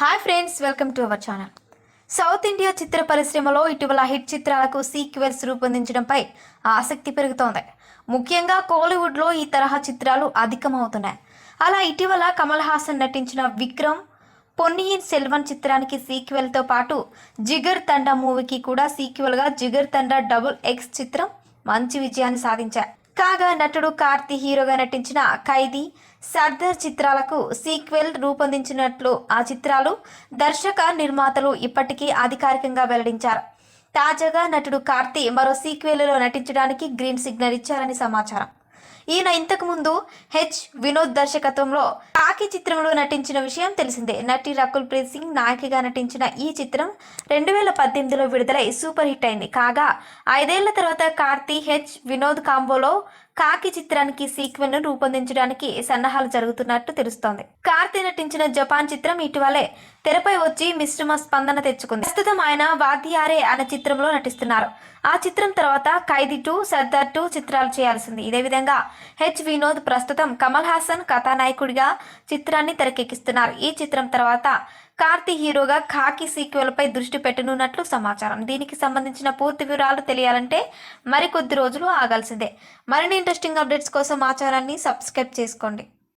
Hi friends welcome to our channel south India చిత్ర పరిశ్రమలో ఇటీవల hit చిత్రాలకు సీక్వెల్స్ రూపొందించడంపై ఆసక్తి పెరుగుతోంది. ముఖ్యంగా కోలీవుడ్లో ఈ తరహా చిత్రాలు అధికమవుతున్నాయి. అలా ఇటీవల కమల్ హాసన్ నటించిన విక్రమ్ పొన్నియిన్ సెల్వన్ చిత్రానికి సీక్వెల్తో పాటు జిగర్ తండా మూవీకి కూడా సీక్వెల్గా జిగర్ తండా డబుల్ ఎక్స్ చిత్రం మంచి విజయాన్ని సాధించాయి. కాగా నటుడు కార్తీ హీరోగా నటించిన ఖైదీ సర్దార్ చిత్రాలకు సీక్వెల్ రూపొందించినట్లు ఆ చిత్రాలు దర్శక నిర్మాతలు ఇప్పటికీ అధికారికంగా వెల్లడించారు. తాజాగా నటుడు కార్తీ మరో సీక్వెల్లో నటించడానికి గ్రీన్ సిగ్నల్ ఇచ్చారని సమాచారం. ఈయన ఇంతకు ముందు హెచ్ వినోద్ దర్శకత్వంలో కాకి చిత్రంలో నటించిన విషయం తెలిసిందే. నటి రకుల్ ప్రీత్ సింగ్ నాయకిగా నటించిన ఈ చిత్రం రెండు వేల పద్దెనిమిదిలో విడుదలై సూపర్ హిట్ అయింది. కాగా ఐదేళ్ళ తర్వాత కార్తీ హెచ్ వినోద్ కాంబోలో కాకి చిత్రానికి సీక్వెల్ను రూపొందించడానికి సన్నాహాలు జరుగుతున్నట్టు తెలుస్తోంది. కార్తీ నటించిన జపాన్ చిత్రం ఇటీవలే తెరపై వచ్చి మిశ్రమ స్పందన తెచ్చుకుంది. ప్రస్తుతం ఆయన వాద్యారే అనే చిత్రంలో నటిస్తున్నారు. ఆ చిత్రం తర్వాత ఖైదీ టూ సర్దార్ టూ చిత్రాలు చేయాల్సింది. ఇదే విధంగా హెచ్ వినోద్ ప్రస్తుతం కమల్ హాసన్ కథానాయకుడిగా చిత్రాన్ని తెరకెక్కిస్తున్నారు. ఈ చిత్రం తర్వాత కార్తీ హీరోగా ఖాకి సీక్వెల్పై దృష్టి పెట్టనున్నట్లు సమాచారం. దీనికి సంబంధించిన పూర్తి వివరాలు తెలియాలంటే మరికొద్ది రోజులు ఆగాల్సిందే. మరిన్ని ఇంట్రెస్టింగ్ అప్డేట్స్ కోసం మా ఛానల్ని సబ్స్క్రైబ్ చేసుకోండి.